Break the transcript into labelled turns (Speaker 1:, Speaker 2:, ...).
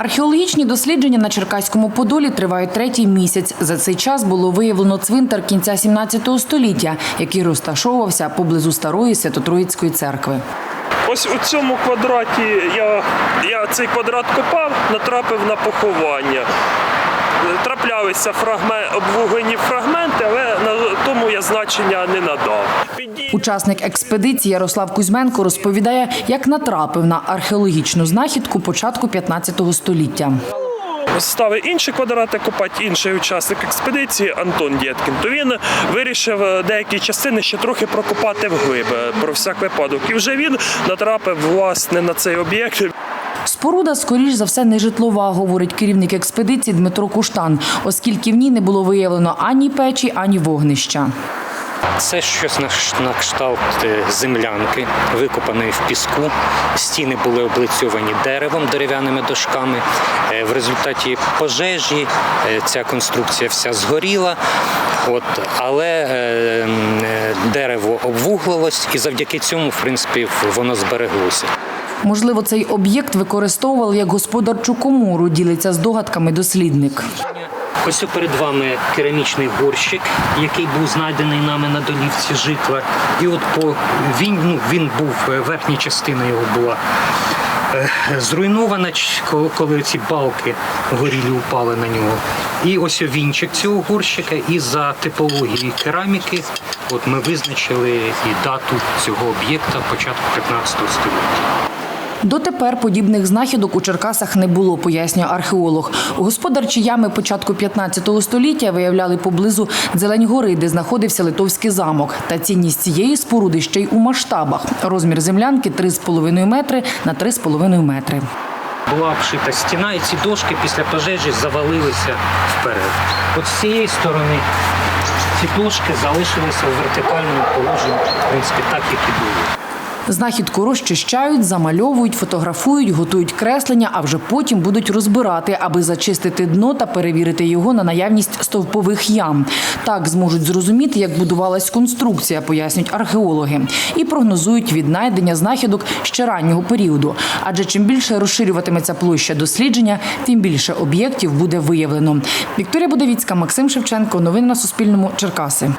Speaker 1: Археологічні дослідження на Черкаському Подолі тривають третій місяць. За цей час було виявлено цвинтар кінця 17 століття, який розташовувався поблизу старої Свято-Троїцької церкви.
Speaker 2: Ось у цьому квадраті я, я цей квадрат копав, натрапив на поховання. Траплялися фрагмен, обвуглені фрагменти, але на тому я значення не надав.
Speaker 1: Учасник експедиції Ярослав Кузьменко розповідає, як натрапив на археологічну знахідку початку 15 століття.
Speaker 2: Ставив інші квадрати копати, інший учасник експедиції Антон Дєткін. То він вирішив е, деякі частини ще трохи прокопати вглиб про всяк випадок. І вже він натрапив власне на цей об'єкт.
Speaker 1: Споруда, скоріш за все, не житлова, говорить керівник експедиції Дмитро Куштан, оскільки в ній не було виявлено ані печі, ані вогнища.
Speaker 3: Це щось на кшталт е, землянки, викопаної в піску. Стіни були облицьовані деревом, дерев'яними дошками. Е, В результаті пожежі е, ця конструкція вся згоріла. От, але дерево обвуглилось, і завдяки цьому, в принципі, воно збереглося.
Speaker 1: Можливо, цей об'єкт використовували як господарчу комору, ділиться з догадками дослідник.
Speaker 3: Ось перед вами керамічний горщик, який був знайдений нами на долівці житла. І от по він, ну, він був е, верхня частина його була е, зруйнована, коли, ці балки горілі упали на нього. І ось вінчик цього горщика, і за типологією кераміки, от ми визначили і дату цього об'єкта початку 15 століття.
Speaker 1: Дотепер подібних знахідок у Черкасах не було, пояснює археолог. Господарчі ями початку 15 століття виявляли поблизу Дзелень-гори, де знаходився Литовський замок. Та цінність цієї споруди ще й у масштабах. Розмір землянки 3,5 метри на 3,5 метри.
Speaker 3: була обшита стіна, і ці дошки після пожежі завалилися вперед. От з цієї сторони ці дошки залишилися у вертикальному положенні, в принципі, так, як і були.
Speaker 1: Знахідку розчищають, замальовують, фотографують, готують креслення, а вже потім будуть розбирати, аби зачистити дно та перевірити його на наявність стовпових ям. Так зможуть зрозуміти, як будувалась конструкція, пояснюють археологи, і прогнозують віднайдення знахідок ще раннього періоду. Адже чим більше розширюватиметься площа дослідження, тим більше об'єктів буде виявлено. Вікторія Будовіцька, Максим Шевченко. Новини на Суспільному. Черкаси.